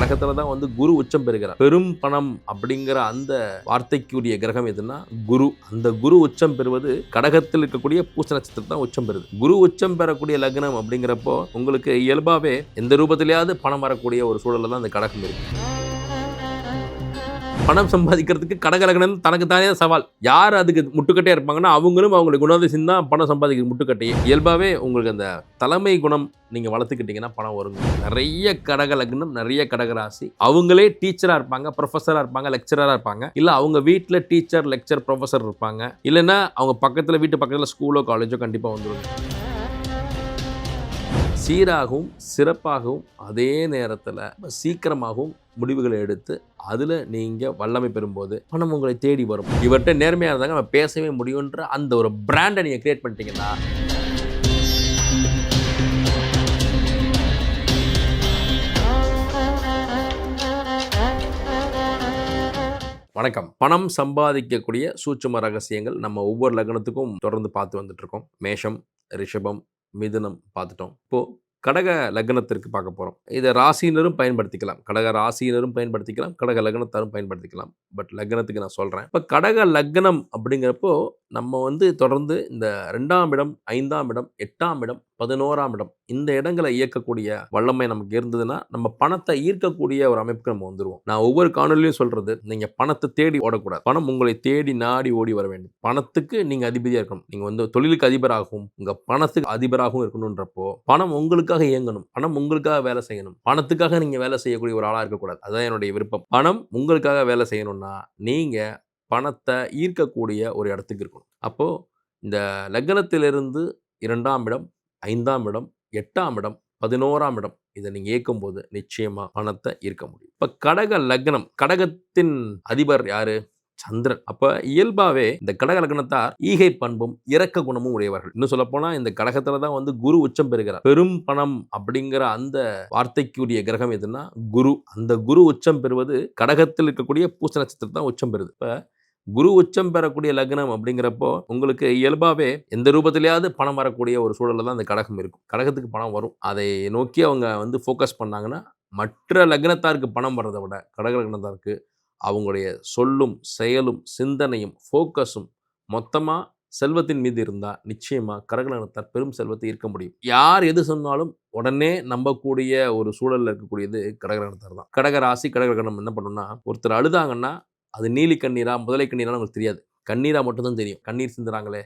கடகத்துல தான் வந்து குரு உச்சம் பெறுகிறார். பெரும் பணம் அப்படிங்கிற அந்த வார்த்தைக்குரிய கிரகம் எதுன்னா குரு. அந்த குரு உச்சம் பெறுவது கடகத்தில் இருக்கக்கூடிய பூச நட்சத்திரம் தான் உச்சம் பெறுது. குரு உச்சம் பெறக்கூடிய லக்னம் அப்படிங்கிறப்போ உங்களுக்கு இயல்பாவே எந்த ரூபத்திலேயாவது பணம் வரக்கூடிய ஒரு சூழல்ல தான் அந்த கடகம் இருக்கு. பணம் சம்பாதிக்கிறதுக்கு கடகலகணம் தனக்கு தானே சவால். யார் அதுக்கு முட்டுக்கட்டையாக இருப்பாங்கன்னா அவங்களும் அவங்களுக்கு குணாதிசயம் தான் பணம் சம்பாதிக்கிற முட்டுக்கட்டையே. இயல்பாகவே உங்களுக்கு அந்த தலைமை குணம் நீங்கள் வளர்த்துக்கிட்டீங்கன்னா பணம் வருங்க நிறைய கடகலக்னம் நிறைய கடகராசி. அவங்களே டீச்சராக இருப்பாங்க ப்ரொஃபஸராக இருப்பாங்க லெக்சராக இருப்பாங்க. இல்லை அவங்க வீட்டில் டீச்சர் லெக்சர் ப்ரொஃபஸர் இருப்பாங்க. இல்லைன்னா அவங்க பக்கத்தில் வீட்டு பக்கத்தில் ஸ்கூலோ காலேஜோ கண்டிப்பாக வந்துடுவாங்க சீராகவும் சிறப்பாகவும் அதே நேரத்தில் சீக்கிரமாகவும் முடிவுகளை எடுத்து அதில் நீங்கள் வல்லமை பெறும்போது பணம் உங்களை தேடி வரும். இவர்கிட்ட நேர்மையாக இருந்தாங்க நம்ம பேசவே முடியுன்ற அந்த ஒரு பிராண்டை நீங்கள் கிரியேட் பண்ணிட்டீங்கன்னா வணக்கம். பணம் சம்பாதிக்கக்கூடிய சூட்சும ரகசியங்கள் நம்ம ஒவ்வொரு லக்னத்துக்கும் தொடர்ந்து பார்த்து வந்துட்டு இருக்கோம். மேஷம் ரிஷபம் மிதுனம் பார்த்துட்டோம். இப்போ கடக லக்னத்திற்கு பார்க்க போகிறோம் இதை ராசியினரும் பயன்படுத்திக்கலாம். கடக ராசியினரும் பயன்படுத்திக்கலாம். கடக லக்னத்தாரும் பயன்படுத்திக்கலாம். பட் லக்னத்துக்கு நான் சொல்கிறேன் இப்போ கடக லக்னம் அப்படிங்கிறப்போ நம்ம வந்து தொடர்ந்து இந்த ரெண்டாம் இடம் ஐந்தாம் இடம் எட்டாம் இடம் பதினோராம் இடம். இந்த இடங்களை இயக்கக்கூடிய வல்லமை நமக்கு இருந்ததுன்னா நம்ம பணத்தை ஈர்க்கக்கூடிய ஒரு அமைப்புக்கு நம்ம வந்துருவோம். நான் ஒவ்வொரு காணொலியும் சொல்றது நீங்க பணத்தை தேடி ஓடக்கூடாது. பணம் உங்களை தேடி நாடி ஓடி வர வேண்டும். பணத்துக்கு நீங்க அதிபதியாக இருக்கணும். நீங்க வந்து தொழிலுக்கு அதிபராகவும் உங்க பணத்துக்கு அதிபராகவும் இருக்கணுன்றப்போ பணம் உங்களுக்காக இயங்கணும். பணம் உங்களுக்காக வேலை செய்யணும். பணத்துக்காக நீங்க வேலை செய்யக்கூடிய ஒரு ஆளாக இருக்கக்கூடாது. அதுதான் என்னுடைய விருப்பம். பணம் உங்களுக்காக வேலை செய்யணும்னா நீங்க பணத்தை ஈர்க்கக்கூடிய ஒரு இடத்துக்கு இருக்கணும். அப்போ இந்த லக்னத்திலிருந்து இரண்டாம் இடம் ஐந்தாம் இடம் எட்டாம் இடம் பதினோராம் இடம் இதை நீங்கள் ஏற்கும்போது நிச்சயமாக பணத்தை ஈர்க்க முடியும். இப்போ கடக லக்னம் கடகத்தின் அதிபர் யாரு? சந்திரன். அப்ப இயல்பாவே இந்த கடக லக்னத்தார் ஈகை பண்பும் இரக்க குணமும் உடையவர்கள். இன்னும் சொல்ல போனா இந்த கடகத்துல தான் வந்து குரு உச்சம் பெறுகிறார். பெரும் பணம் அப்படிங்கிற அந்த வார்த்தைக்குரிய கிரகம் எதுன்னா குரு. அந்த குரு உச்சம் பெறுவது கடகத்தில் இருக்கக்கூடிய பூச நட்சத்திரம் தான் உச்சம் பெறுது. இப்ப குரு உச்சம் பெறக்கூடிய லக்னம் அப்படிங்கிறப்போ உங்களுக்கு இயல்பாகவே எந்த ரூபத்திலேயாவது பணம் வரக்கூடிய ஒரு சூழலில் தான் அந்த கடகம் இருக்கும். கடகத்துக்கு பணம் வரும். அதை நோக்கி அவங்க வந்து ஃபோக்கஸ் பண்ணாங்கன்னா மற்ற லக்னத்தாருக்கு பணம் வர்றதை விட கடக லக்னத்தாருக்கு அவங்களுடைய சொல்லும் செயலும் சிந்தனையும் ஃபோக்கஸும் மொத்தமாக செல்வத்தின் மீது இருந்தால் நிச்சயமாக கடகலகணத்தார் பெரும் செல்வத்தை ஈர்க்க முடியும். யார் எது சொன்னாலும் உடனே நம்பக்கூடிய ஒரு சூழலில் இருக்கக்கூடியது கடகலகணத்தார் தான். கடக ராசி கடகலகணம் என்ன பண்ணுன்னா ஒருத்தர் அழுதாங்கன்னா அது நீலி கண்ணீரா முதலை கண்ணீரா உங்களுக்கு தெரியாது. கண்ணீராக மட்டும்தான் தெரியும். கண்ணீர் சிந்துறாங்களே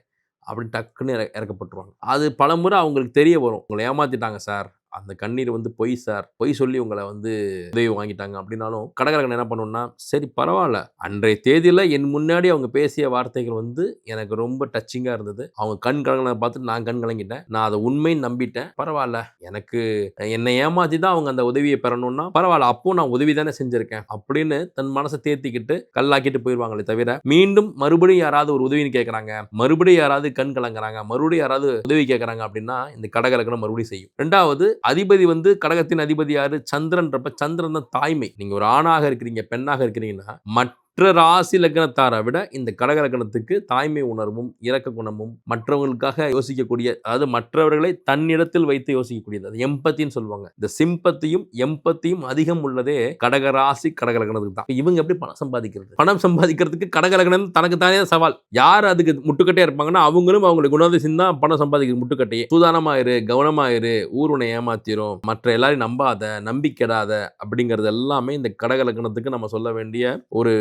அப்படின்னு டக்குன்னு இற இறக்கப்பட்டுருவாங்க. அது பலமுறை அவங்களுக்கு தெரிய வரும். உங்களை ஏமாற்றிட்டாங்க சார். அந்த கண்ணீர் வந்து பொய் சார். பொய் சொல்லி உங்களை வந்து உதவி வாங்கிட்டாங்க அப்படின்னாலும் கடகரகன் என்ன பண்ணுன்னா சரி பரவாயில்ல. அன்றைய தேதியில் என் முன்னாடி அவங்க பேசிய வார்த்தைகள் வந்து எனக்கு ரொம்ப டச்சிங்காக இருந்தது. அவங்க கண் கலங்கினதை பார்த்துட்டு நான் கண் கலங்கிட்டேன். நான் அதை உண்மைன்னு நம்பிட்டேன். பரவாயில்ல. எனக்கு என்னை ஏமாத்தி தான் அவங்க அந்த உதவியை பெறணும்னா பரவாயில்ல. அப்போ நான் உதவி தானே செஞ்சிருக்கேன். அப்படின்னு தன் மனசை தேர்த்திக்கிட்டு கல்லாக்கிட்டு போயிடுவாங்களே தவிர மீண்டும் மறுபடியும் யாராவது ஒரு உதவின்னு கேட்குறாங்க மறுபடியும் யாராவது கண் கலங்குறாங்க மறுபடியும் யாராவது உதவி கேட்குறாங்க அப்படின்னா இந்த கடகலக்கணம் மறுபடியும் செய்யும். ரெண்டாவது அதிபதி வந்து கடகத்தின் அதிபதி யாரு? சந்திரன்றப்ப சந்திரன் தான் தாய்மை. நீங்க ஒரு ஆணாக இருக்கிறீங்க பெண்ணாக இருக்கிறீங்கன்னா மற்ற மற்ற ராசி லக்னத்தாரை விட இந்த கடக லக்னத்துக்கு தாய்மை உணர்வும் இரக்க குணமும் மற்றவங்களுக்காக யோசிக்கக்கூடிய அதாவது மற்றவர்களை தன்னிடத்தில் வைத்து யோசிக்கக்கூடியது. அது எம்பத்தின்னு சொல்லுவாங்க. இந்த சிம்பத்தியும் எம்பத்தியும் அதிகம் உள்ளதே கடக ராசி கடக லக்னத்துக்கு தான். இவங்க எப்படி பணம் சம்பாதிக்கிறது? பணம் சம்பாதிக்கிறதுக்கு கடக லக்னம் தனக்கு தானே சவால். யார் அதுக்கு முட்டுக்கட்டையா இருப்பாங்கன்னா அவங்களும் அவங்களுக்கு குணாதிசம் தான் பணம் சம்பாதிக்கிற முட்டுக்கட்டையே. சூதானமாயிரு கவனமாயிரு ஊருனை ஏமாத்திரும் மற்ற எல்லாரையும் நம்பாத நம்பிக்கைடாத அப்படிங்கிறது எல்லாமே இந்த கடக லக்னத்துக்கு நம்ம சொல்ல வேண்டிய ஒரு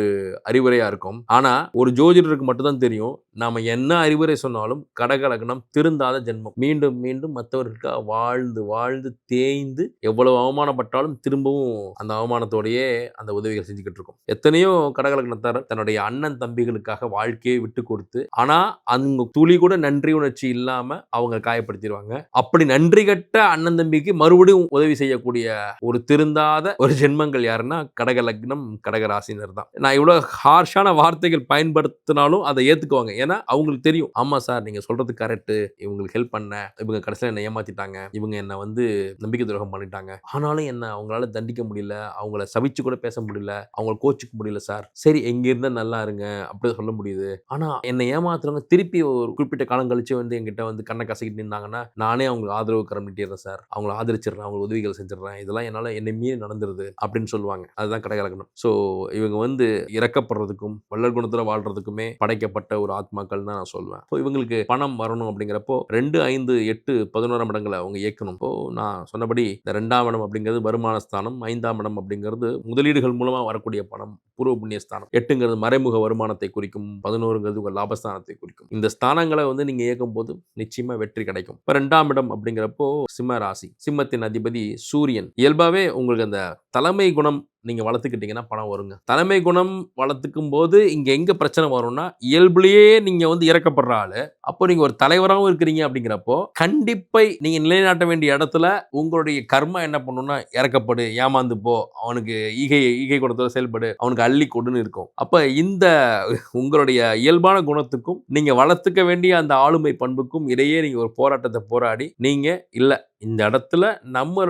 அறிவுரையாக இருக்கும். ஆனால் ஒரு ஜோதிடருக்கு மட்டும்தான் தெரியும். நாம என்ன அறிவுரை சொன்னாலும் கடகலகனம் திருந்தாத ஜென்மம். மீண்டும் மீண்டும் மற்றவர்களுக்காக வாழ்ந்து வாழ்ந்து தேய்ந்து எவ்வளவு அவமானப்பட்டாலும் திரும்பவும் அந்த அவமானத்தோடையே அந்த உதவிகள் செஞ்சுக்கிட்டு இருக்கும். எத்தனையோ கடகலகனத்தார் தன்னுடைய அண்ணன் தம்பிகளுக்காக வாழ்க்கையை விட்டு கொடுத்து ஆனால் அவங்க துளி கூட நன்றி உணர்ச்சி இல்லாமல் அவங்க காயப்படுத்திடுவாங்க. அப்படி நன்றி கட்ட அண்ணன் தம்பிக்கு மறுபடியும் உதவி செய்யக்கூடிய ஒரு திருந்தாத ஒரு ஜென்மங்கள் யாருன்னா கடகலக்னம் கடகராசினர் தான் நான் இவ்வளோ எவ்வளோ ஹார்ஷான வார்த்தைகள் பயன்படுத்தினாலும் அதை ஏற்றுக்குவாங்க ஏன்னா அவங்களுக்கு தெரியும். ஆமாம் சார் நீங்கள் சொல்கிறது கரெக்டு இவங்களுக்கு ஹெல்ப் பண்ண. இவங்க கடைசியில் என்னை ஏமாற்றிட்டாங்க இவங்க என்னை வந்து நம்பிக்கை துரோகம் பண்ணிட்டாங்க. ஆனாலும் என்ன அவங்களால தண்டிக்க முடியல. அவங்கள சவிச்சு கூட பேச முடியல. அவங்கள கோச்சிக்க முடியல சார் சரி எங்கே இருந்தால் நல்லா இருங்க. அப்படி சொல்ல முடியுது. ஆனால் என்னை ஏமாத்துறவங்க திருப்பி ஒரு குறிப்பிட்ட காலம் கழிச்சு வந்து எங்கிட்ட வந்து கண்ணை கசக்கிட்டு நின்னாங்கன்னா நானே அவங்களுக்கு ஆதரவு கரம் சார் அவங்கள ஆதரிச்சிடுறேன். அவங்க உதவிகள் செஞ்சிடுறேன். இதெல்லாம் என்னால் என்னை மீறி நடந்துருது அப்படின்னு சொல்லுவாங்க. அதுதான் கடகலக்கணம் ஸோ இவங்க வந்து இறக்கப்படுறதுக்கும் வள்ளல் குணத்தில் வாழ்றதுக்குமே படைக்கப்பட்ட ஒரு ஆத்மாக்கள் தான் நான் சொல்லுவேன் ஸோ இவங்களுக்கு பணம் வரணும் அப்படிங்கிறப்போ ரெண்டு ஐந்து எட்டு பதினோராம் இடங்களை அவங்க இயக்கணும். இப்போ நான் சொன்னபடி இந்த ரெண்டாம் இடம் அப்படிங்கிறது வருமான ஸ்தானம் ஐந்தாம் இடம் அப்படிங்கிறது முதலீடுகள் மூலமாக வரக்கூடிய பணம். பூர்வ புண்ணிய ஸ்தானம் எட்டுங்கிறது மறைமுக வருமானத்தை குறிக்கும் பதினோருங்கிறது உங்கள் லாபஸ்தானத்தை குறிக்கும். இந்த ஸ்தானங்களை வந்து நீங்கள் இயக்கும் போது நிச்சயமாக வெற்றி கிடைக்கும். இப்போ ரெண்டாம் இடம் அப்படிங்கிறப்போ சிம்ம ராசி. சிம்மத்தின் அதிபதி சூரியன். இயல்பாகவே உங்களுக்கு அந்த தலைமை குணம் நீங்கள் வளர்த்துக்கிட்டீங்கன்னா பணம் வருங்க. தலைமை குணம் வளர்த்துக்கும் போது இங்கே எங்கே பிரச்சனை வரும்னா இயல்புலேயே நீங்கள் வந்து இறக்கப்படுற ஆள். அப்போ நீங்கள் ஒரு தலைவராகவும் இருக்கிறீங்க அப்படிங்கிறப்போ கண்டிப்பை நீங்கள் நிலைநாட்ட வேண்டிய இடத்துல உங்களுடைய கர்மா என்ன பண்ணணும்னா இறக்கப்படு ஏமாந்து போ. அவனுக்கு ஈகை ஈகை குணத்தில் செயல்படு. அவனுக்கு அள்ளி கொடுன்னு இருக்கும். அப்போ இந்த உங்களுடைய இயல்பான குணத்துக்கும் நீங்கள் வளர்த்துக்க வேண்டிய அந்த ஆளுமை பண்புக்கும் இடையே நீங்கள் ஒரு போராட்டத்தை போராடி நீங்கள் இல்லை இந்த இடத்துல நம்ம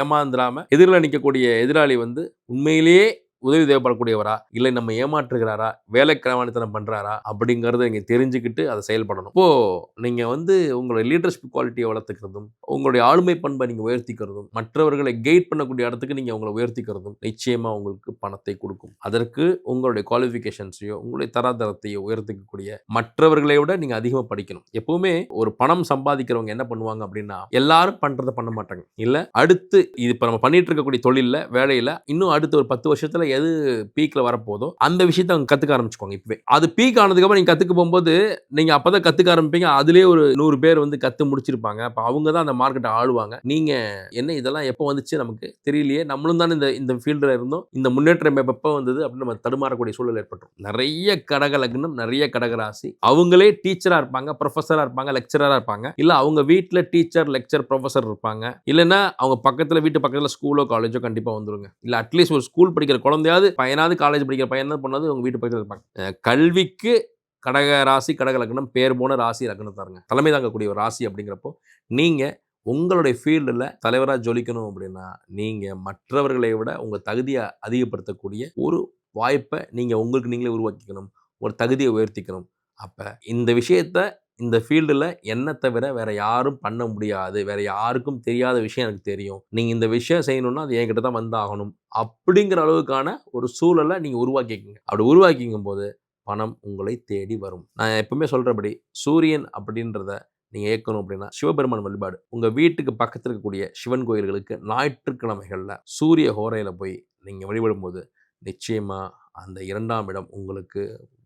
ஏமாந்துடாமல் எதிரில் நிற்கக்கூடிய எதிராளி வந்து உண்மையிலேயே உதவி தேவைப்படக்கூடியவரா? இல்லை நம்ம ஏமாற்றுகிறாரா? வேலை கிரமணித்தனம் பண்ணுறாரா அப்படிங்கிறத நீங்க தெரிஞ்சுக்கிட்டு அதை செயல்படணும். இப்போது நீங்கள் வந்து உங்களுடைய லீடர்ஷிப் குவாலிட்டியை வளர்த்துக்கிறதும் உங்களுடைய ஆளுமை பண்பை நீங்கள் உயர்த்திக்கிறதும் மற்றவர்களை கைட் பண்ணக்கூடிய இடத்துக்கு நீங்கள் உங்களை உயர்த்திக்கிறதும் நிச்சயமாக உங்களுக்கு பணத்தை கொடுக்கும். அதற்கு உங்களுடைய குவாலிஃபிகேஷன்ஸையோ உங்களுடைய தராதரத்தையோ உயர்த்திக்கக்கூடிய மற்றவர்களை விட நீங்கள் அதிகமாக படிக்கணும். எப்பவுமே ஒரு பணம் சம்பாதிக்கிறவங்க என்ன பண்ணுவாங்க அப்படின்னா எல்லாரும் பண்ணுறதை பண்ண மாட்டாங்க. இல்லை அடுத்து இது இப்போ நம்ம பண்ணிட்டு இருக்கக்கூடிய தொழிலில் வேலையில் இன்னும் அடுத்த ஒரு பத்து வருஷத்தில் எது பீக்கில் வரப்போதோ அந்த விஷயத்தை அவங்க கற்றுக்க ஆரம்பிச்சுக்கோங்க இப்போவே. அது பீக் ஆனதுக்கப்புறம் நீங்கள் கற்றுக்க போகும்போது நீங்கள் அப்போ தான் கற்றுக்க ஆரம்பிப்பீங்க. அதுலேயே ஒரு நூறு பேர் வந்து கற்று முடிச்சிருப்பாங்க. அப்போ அவங்க தான் அந்த மார்க்கெட்டை ஆளுவாங்க. நீங்கள் என்ன இதெல்லாம் எப்போ வந்துச்சு நமக்கு தெரியலையே. நம்மளும் தான் இந்த இந்த ஃபீல்டில் இருந்தோம். இந்த முன்னேற்றம் எப்போ வந்தது அப்படின்னு நம்ம தடுமாறக்கூடிய சூழல் ஏற்பட்டுரும். நிறைய கடக லக்னம் நிறைய கடகராசி. அவங்களே டீச்சராக இருப்பாங்க ப்ரொஃபஸராக இருப்பாங்க லெக்சராக இருப்பாங்க. இல்லை அவங்க வீட்டில் டீச்சர் லெக்சர் ப்ரொஃபஸர் இருப்பாங்க. இல்லைன்னா அவங்க பக்கத்தில் வீட்டு பக்கத்தில் ஸ்கூலோ காலேஜோ கண்டிப்பாக வந்துருங்க. இல்லை அட்லீஸ்ட் ஒரு ஸ்கூல் படிக்கிற குழந்தை குழந்தையாவது பையனாவது காலேஜ் படிக்கிற பையன் தான் பண்ணாது உங்கள் வீட்டு பக்கத்தில் இருப்பாங்க. கல்விக்கு கடக ராசி கடக லக்னம் பேர் போன ராசி லக்னம் தாருங்க. தலைமை தாங்கக்கூடிய ஒரு ராசி அப்படிங்கிறப்போ நீங்கள் உங்களுடைய ஃபீல்டில் தலைவராக ஜொலிக்கணும் அப்படின்னா நீங்கள் மற்றவர்களை விட உங்கள் தகுதியை அதிகப்படுத்தக்கூடிய ஒரு வாய்ப்பை நீங்கள் உங்களுக்கு நீங்களே உருவாக்கிக்கணும். ஒரு தகுதியை உயர்த்திக்கணும். அப்போ இந்த விஷயத்த இந்த ஃபீல்டில் என்ன தவிர வேற யாரும் பண்ண முடியாது. வேற யாருக்கும் தெரியாத விஷயம் எனக்கு தெரியும். நீங்கள் இந்த விஷயம் செய்யணும்னா அது என்கிட்ட தான் வந்தாகணும் அப்படிங்கிற அளவுக்கான ஒரு சூழலை நீங்கள் உருவாக்கிக்கிங்க. அப்படி உருவாக்கிக்கும் போது பணம் உங்களை தேடி வரும். நான் எப்பவுமே சொல்கிறபடி சூரியன் அப்படின்றத நீங்கள் இயக்கணும் அப்படின்னா சிவபெருமான் வழிபாடு. உங்கள் வீட்டுக்கு பக்கத்தில் இருக்கக்கூடிய சிவன் கோயில்களுக்கு ஞாயிற்றுக்கிழமைகளில் சூரிய ஹோரையில் போய் நீங்கள் வழிபடும்போது நிச்சயமாக அந்த இரண்டாம் இடம் உங்களுக்கு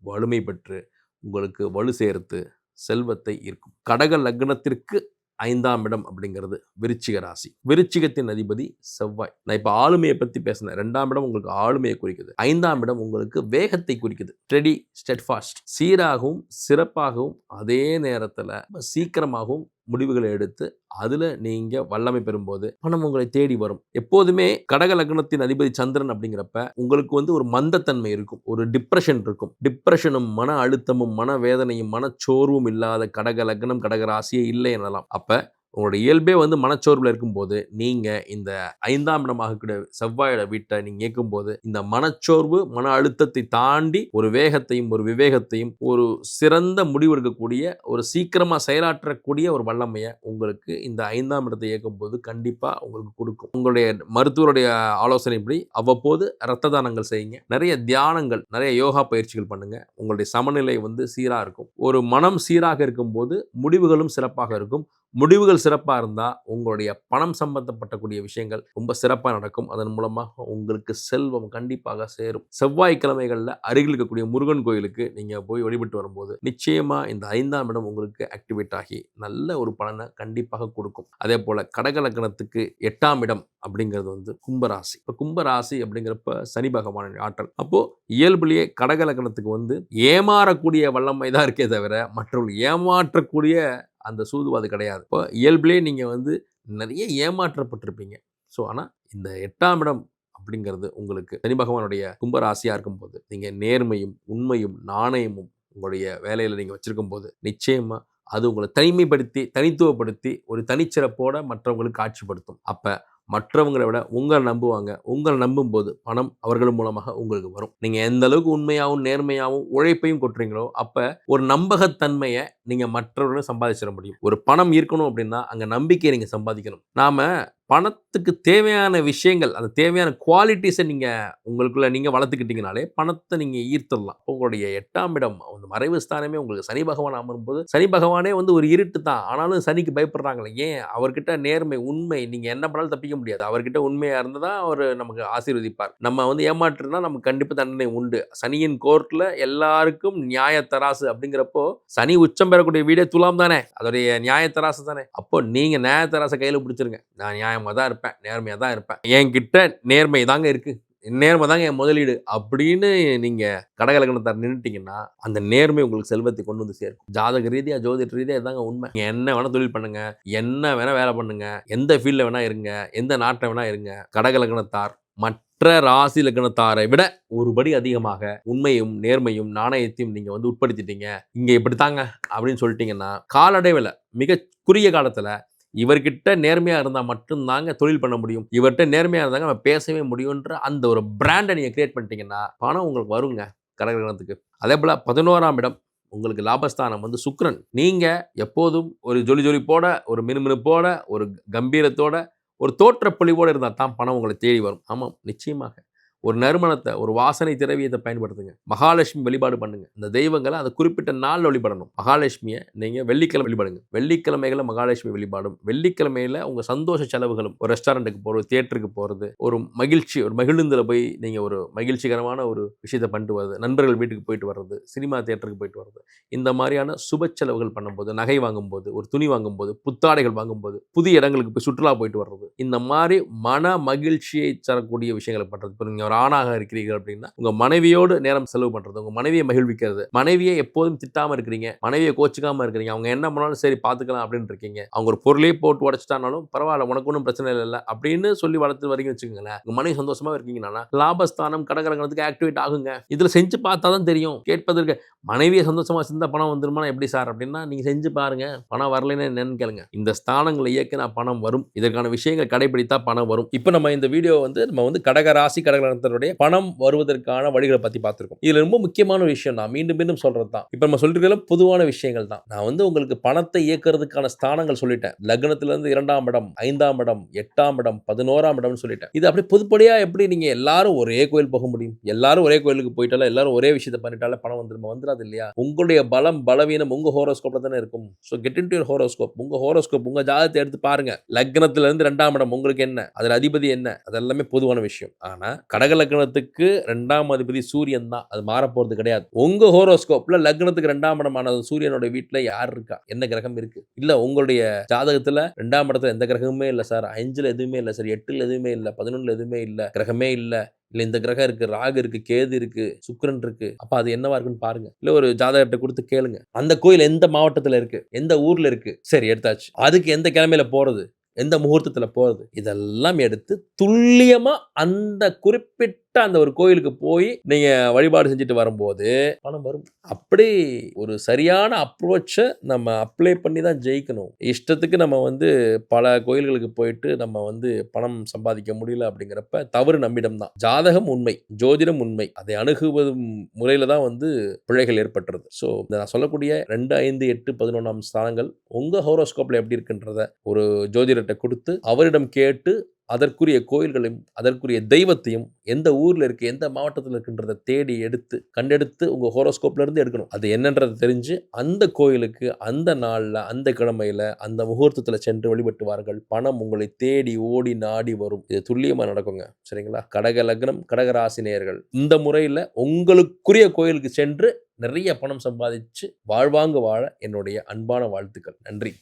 வலிமை பெற்று உங்களுக்கு வலு சேர்த்து செல்வத்தை ஈர்க்கும். கடக லக்னத்திற்கு ஐந்தாம் இடம் அப்படிங்கிறது விருச்சிக ராசி. விருச்சிகத்தின் அதிபதி செவ்வாய். நான் இப்போ ஆளுமையை பற்றி பேசினேன். ரெண்டாம் இடம் உங்களுக்கு ஆளுமையை குறிக்குது. ஐந்தாம் இடம் உங்களுக்கு வேகத்தை குறிக்குது. ஸ்டெடி ஸ்டெட்ஃபாஸ்ட் சீராகவும் சிறப்பாகவும் அதே நேரத்தில் சீக்கிரமாகவும் முடிவுகளை எடுத்து அதில் நீங்கள் வல்லமை பெறும்போது பணம் உங்களை தேடி வரும். எப்போதுமே கடக லக்னத்தின் அதிபதி சந்திரன் அப்படிங்கிறப்ப உங்களுக்கு வந்து ஒரு மந்தத்தன்மை இருக்கும். ஒரு டிப்ரெஷன் இருக்கும். டிப்ரெஷனும் மன அழுத்தமும் மன வேதனையும் மனச்சோர்வும் இல்லாத கடக லக்னம் கடக ராசியே இல்லை எனலாம். அப்போ உங்களோட இயல்பே வந்து மனச்சோர்வில் இருக்கும்போது நீங்கள் இந்த ஐந்தாம் இடமாக கூட செவ்வாயோட வீட்டை நீங்கள் இயக்கும்போது இந்த மனச்சோர்வு மன அழுத்தத்தை தாண்டி ஒரு வேகத்தையும் ஒரு விவேகத்தையும் ஒரு சிறந்த முடிவு எடுக்கக்கூடிய ஒரு சீக்கிரமாக செயலாற்றக்கூடிய ஒரு வல்லமையை உங்களுக்கு இந்த ஐந்தாம் இடத்தை இயக்கும்போது கண்டிப்பாக உங்களுக்கு கொடுக்கும். உங்களுடைய மருத்துவருடைய ஆலோசனைப்படி அவ்வப்போது ரத்த தானங்கள் செய்யுங்க. நிறைய தியானங்கள் நிறைய யோகா பயிற்சிகள் பண்ணுங்க. உங்களுடைய சமநிலை வந்து சீராக இருக்கும். ஒரு மனம் சீராக இருக்கும்போது முடிவுகளும் சிறப்பாக இருக்கும். முடிவுகள் சிறப்பாக இருந்தால் உங்களுடைய பணம் சம்பந்தப்பட்டக்கூடிய விஷயங்கள் ரொம்ப சிறப்பாக நடக்கும். அதன் மூலமாக உங்களுக்கு செல்வம் கண்டிப்பாக சேரும். செவ்வாய்க்கிழமைகளில் அருகில் இருக்கக்கூடிய முருகன் கோயிலுக்கு நீங்கள் போய் வழிபட்டு வரும்போது நிச்சயமாக இந்த ஐந்தாம் இடம் உங்களுக்கு ஆக்டிவேட் ஆகி நல்ல ஒரு பலனை கண்டிப்பாக கொடுக்கும். அதே போல் கடகலக்கணத்துக்கு எட்டாம் இடம் அப்படிங்கிறது வந்து கும்பராசி. இப்போ கும்பராசி அப்படிங்கிறப்ப சனி பகவானின் ஆற்றல். அப்போது இயல்புலேயே கடகலக்கணத்துக்கு வந்து ஏமாறக்கூடிய வல்லமை தான் இருக்கே தவிர மற்றவர்கள் ஏமாற்றக்கூடிய அந்த சூதுவாது கிடையாது. இப்போ இயல்பிலே நீங்கள் வந்து நிறைய ஏமாற்றப்பட்டிருப்பீங்க. ஸோ ஆனால் இந்த எட்டாம் இடம் அப்படிங்கிறது உங்களுக்கு சனி பகவானுடைய கும்பராசியாக இருக்கும்போது நீங்கள் நேர்மையும் உண்மையும் நாணயமும் உங்களுடைய வேலையில் நீங்கள் வச்சுருக்கும் போது நிச்சயமாக அது உங்களை தனிமைப்படுத்தி தனித்துவப்படுத்தி ஒரு தனிச்சிறப்போட மற்றவங்களுக்கு காட்சிப்படுத்தும். அப்போ மற்றவங்களை விட உங்களை நம்புவாங்க. உங்களை நம்பும்போது பணம் அவர்கள் மூலமாக உங்களுக்கு வரும். நீங்கள் எந்த அளவுக்கு உண்மையாகவும் நேர்மையாகவும் உழைப்பையும் கொட்டுறீங்களோ அப்போ ஒரு நம்பகத்தன்மையை நீங்கள் மற்றவர்களும் சம்பாதிச்சிட முடியும். ஒரு பணம் ஈர்க்கணும் அப்படின்னா அங்கே நம்பிக்கையை நீங்கள் சம்பாதிக்கணும். நாம் பணத்துக்கு தேவையான விஷயங்கள் அந்த தேவையான குவாலிட்டிஸை நீங்கள் உங்களுக்குள்ளே நீங்கள் வளர்த்துக்கிட்டீங்கனாலே பணத்தை நீங்கள் ஈர்த்துடலாம். உங்களுடைய எட்டாம் இடம் அந்த மறைவு ஸ்தானமே உங்களுக்கு சனி பகவான் அமரும்போது சனி பகவானே வந்து ஒரு இருட்டு தான். ஆனாலும் சனிக்கு பயப்படுறாங்களே ஏன்? அவர்கிட்ட நேர்மை உண்மை நீங்கள் என்ன பண்ணாலும் தப்பிக்க முடியாது. அவர்கிட்ட உண்மையாக இருந்தால் தான் அவர் நமக்கு ஆசீர்வதிப்பார். நம்ம வந்து ஏமாற்றுனா நமக்கு கண்டிப்பாக தண்டனை உண்டு. சனியின் கோர்ட்டில் எல்லாருக்கும் நியாய தராசு அப்படிங்கிறப்போ சனி உச்சம் பெறக்கூடிய வீடே துலாம் தானே. அதோடைய நியாய தராசு தானே. அப்போ நீங்கள் நியாய தராசை கையில் பிடிச்சிருங்க. நான் நியாய நியாயமாக தான் இருப்பேன். நேர்மையாக தான் இருப்பேன். என்கிட்ட நேர்மை தாங்க இருக்குது நேர்மை தாங்க என் முதலீடு அப்படின்னு நீங்கள் கடகலக்கணத்தார் நின்றுட்டீங்கன்னா அந்த நேர்மை உங்களுக்கு செல்வத்தை கொண்டு வந்து சேர்க்கும். ஜாதக ரீதியாக ஜோதிட ரீதியாக இதாங்க உண்மை. என்ன வேணால் தொழில் பண்ணுங்க. என்ன வேணால் வேலை பண்ணுங்க. எந்த ஃபீல்டில் வேணால் இருங்க. எந்த நாட்டை வேணால் இருங்க. கடகலக்கணத்தார் மற்ற ராசி லக்னத்தாரை விட ஒருபடி அதிகமாக உண்மையும் நேர்மையும் நாணயத்தையும் நீங்கள் வந்து உட்படுத்திட்டீங்க. இங்கே இப்படி தாங்க அப்படின்னு சொல்லிட்டீங்கன்னா காலடைவில் மிக குறுகிய காலத்தில் இவர்கிட்ட நேர்மையாக இருந்தால் மட்டும்தாங்க தொழில் பண்ண முடியும். இவர்கிட்ட நேர்மையாக இருந்தாங்க நம்ம பேசவே முடியுன்ற அந்த ஒரு பிராண்டை நீங்கள் கிரியேட் பண்ணிட்டீங்கன்னா பணம் உங்களுக்கு வருங்க கடகரணத்துக்கு அதே போல் பதினோராம் இடம் உங்களுக்கு லாபஸ்தானம் வந்து சுக்ரன் நீங்கள் எப்போதும் ஒரு ஜொலி ஜொலிப்போட ஒரு மினுமினுப்போட ஒரு கம்பீரத்தோட ஒரு தோற்ற பொழிவோடு இருந்தால் தான் பணம் உங்களை தேடி வரும். ஆமாம் நிச்சயமாக. ஒரு நறுமணத்தை ஒரு வாசனை திரவியத்தை பயன்படுத்துங்க. மகாலட்சுமி வழிபாடு பண்ணுங்க. இந்த தெய்வங்களை அந்த குறிப்பிட்ட நாளில் வழிபடணும். மகாலட்சுமியை நீங்கள் வெள்ளிக்கிழமை வழிபடுங்க. வெள்ளிக்கிழமைகளை மகாலட்சுமி வழிபாடும் வெள்ளிக்கிழமையில உங்கள் சந்தோஷ செலவுகளும் ஒரு ரெஸ்டாரண்ட்டுக்கு போகிறது தியேட்டருக்கு போகிறது ஒரு மகிழ்ச்சி ஒரு மகிழ்ந்துல போய் நீங்கள் ஒரு மகிழ்ச்சிகரமான ஒரு விஷயத்தை பண்ணிட்டு வருது நண்பர்கள் வீட்டுக்கு போயிட்டு வர்றது சினிமா தியேட்டருக்கு போயிட்டு வர்றது. இந்த மாதிரியான சுப செலவுகள் பண்ணும்போது நகை வாங்கும்போது ஒரு துணி வாங்கும்போது புத்தாடைகள் வாங்கும்போது புதிய இடங்களுக்கு போய் சுற்றுலா போயிட்டு வர்றது. இந்த மாதிரி மன மகிழ்ச்சியை தரக்கூடிய விஷயங்களை பண்ணுறது இப்போ நீங்கள் ஒரு ஆணாக இருக்கிறீர்கள் அப்படின்னா உங்க மனைவியோடு நேரம் செலவு பண்றது உங்க மனைவியை மகிழ்விக்கிறது. மனைவியை எப்போதும் திட்டாம இருக்கிறீங்க. மனைவியை கோச்சிக்காம இருக்கிறீங்க. அவங்க என்ன பண்ணாலும் சரி பாத்துக்கலாம் அப்படின்னு இருக்கீங்க. அவங்க ஒரு பொருளே போட்டு உடச்சிட்டானாலும் பரவாயில்ல உனக்கு ஒன்றும் பிரச்சனை இல்லை அப்படின்னு சொல்லி வளர்த்து வரைக்கும் வச்சுக்கோங்களேன். உங்க மனைவி சந்தோஷமா இருக்கீங்கன்னா லாபஸ்தானம் கடகரங்கிறதுக்கு ஆக்டிவேட் ஆகுங்க. இதுல செஞ்சு பார்த்தா தான் தெரியும். கேட்பதற்கு மனைவியை சந்தோஷமா சிந்த பணம் வந்துருமா எப்படி சார்? அப்படின்னா நீங்க செஞ்சு பாருங்க. பணம் வரலன்னு என்னன்னு கேளுங்க. இந்த ஸ்தானங்களை இயக்கினா பணம் வரும். இதற்கான விஷயங்கள் கடைபிடித்தா பணம் வரும். இப்போ நம்ம இந்த வீடியோ வந்து நம்ம வந்து கடக ராசி கடக ஒருத்தருடைய பணம் வருவதற்கான வழிகளை பத்தி பார்த்துருக்கோம். இதில் ரொம்ப முக்கியமான விஷயம் நான் மீண்டும் மீண்டும் சொல்றது தான். இப்போ நம்ம சொல்லிருக்கிற பொதுவான விஷயங்கள் தான். நான் வந்து உங்களுக்கு பணத்தை இயக்கிறதுக்கான ஸ்தானங்கள் சொல்லிட்டேன். லக்னத்திலேருந்து இரண்டாம் இடம் ஐந்தாம் இடம் எட்டாம் இடம் பதினோராம் இடம்னு சொல்லிட்டேன். இது அப்படி பொதுப்படியாக எப்படி நீங்க எல்லாரும் ஒரே கோயில் போக முடியும்? எல்லாரும் ஒரே கோயிலுக்கு போயிட்டாலும் எல்லாரும் ஒரே விஷயத்த பண்ணிட்டாலே பணம் வந்துடும் வந்துடாது இல்லையா? உங்களுடைய பலம் பலவீனம் உங்க ஹோரோஸ்கோப்பில் தானே இருக்கும். So get in to horoscope உங்க ஹோரோஸ்கோப் உங்க ஜாதகத்தை எடுத்து பாருங்க. லக்னத்திலேருந்து ரெண்டாம் இடம் உங்களுக்கு என்ன? அதில் அதிபதி என்ன? அதெல்லாமே பொதுவான விஷயம். ஆனா கடக லக்னத்துக்கு ரெண்டாம் அதிபதி சூரியன் தான். அது மாறப்போறது கிடையாது. உங்க ஹோரோஸ்கோப்ல லக்னத்துக்கு ரெண்டாம் இடமான சூரியனோட வீட்டுல யார் இருக்கா? என்ன கிரகம் இருக்கு? இல்ல உங்களுடைய ஜாதகத்துல ரெண்டாம் இடத்துல எந்த கிரகமே இல்லை சார். அஞ்சுல எதுவுமே இல்லை சார். எட்டுல எதுவுமே இல்லை. பதினொன்னுல எதுவுமே இல்லை. கிரகமே இல்லை. இல்ல இந்த கிரகம் இருக்கு. ராகு இருக்கு. கேது இருக்கு. சுக்கரன் இருக்கு. அப்ப அது என்னவா இருக்குன்னு பாருங்க. இல்ல ஒரு ஜாதகத்தை கொடுத்து கேளுங்க. அந்த கோயில் எந்த மாவட்டத்துல இருக்கு? எந்த ஊர்ல இருக்கு? சரி எடுத்தாச்சு. அதுக்கு எந்த கிழமையில போறது? எந்த முகூர்த்தத்தில் போகிறது இதெல்லாம் எடுத்து துல்லியமாக அந்த குறிப்பிட்ட கரெக்டாக அந்த ஒரு கோயிலுக்கு போய் நீங்கள் வழிபாடு செஞ்சுட்டு வரும்போது பணம் வரும். அப்படி ஒரு சரியான அப்ரோச்சை நம்ம அப்ளை பண்ணி தான் ஜெயிக்கணும். இஷ்டத்துக்கு நம்ம வந்து பல கோயில்களுக்கு போயிட்டு நம்ம வந்து பணம் சம்பாதிக்க முடியல அப்படிங்கிறப்ப தவறு நம்மிடம் தான் ஜாதகம் உண்மை ஜோதிடம் உண்மை. அதை அணுகுவது முறையில் தான் வந்து பிழைகள் ஏற்பட்டுறது ஸோ இந்த நான் சொல்லக்கூடிய ரெண்டு ஐந்து எட்டு பதினொன்றாம் ஸ்தானங்கள் உங்கள் ஹோரோஸ்கோப்பில் எப்படி இருக்குன்றத ஒரு ஜோதிடத்தை கொடுத்து அவரிடம் கேட்டு அதற்குரிய கோயில்களையும் அதற்குரிய தெய்வத்தையும் எந்த ஊரில் இருக்குது எந்த மாவட்டத்தில் இருக்குன்றதை தேடி எடுத்து கண்டெடுத்து உங்கள் ஹோரோஸ்கோப்லேருந்து எடுக்கணும். அது என்னன்றதை தெரிஞ்சு அந்த கோயிலுக்கு அந்த நாளில் அந்த கிழமையில் அந்த முகூர்த்தத்தில் சென்று வழிபட்டுவார்கள் பணம் உங்களை தேடி ஓடி நாடி வரும். இது துல்லியமாக நடக்குங்க. சரிங்களா? கடக லக்னம் கடகராசினியர்கள் இந்த முறையில் உங்களுக்குரிய கோயிலுக்கு சென்று நிறைய பணம் சம்பாதிச்சு வாழ்வாங்க வாழ என்னுடைய அன்பான வாழ்த்துக்கள். நன்றி.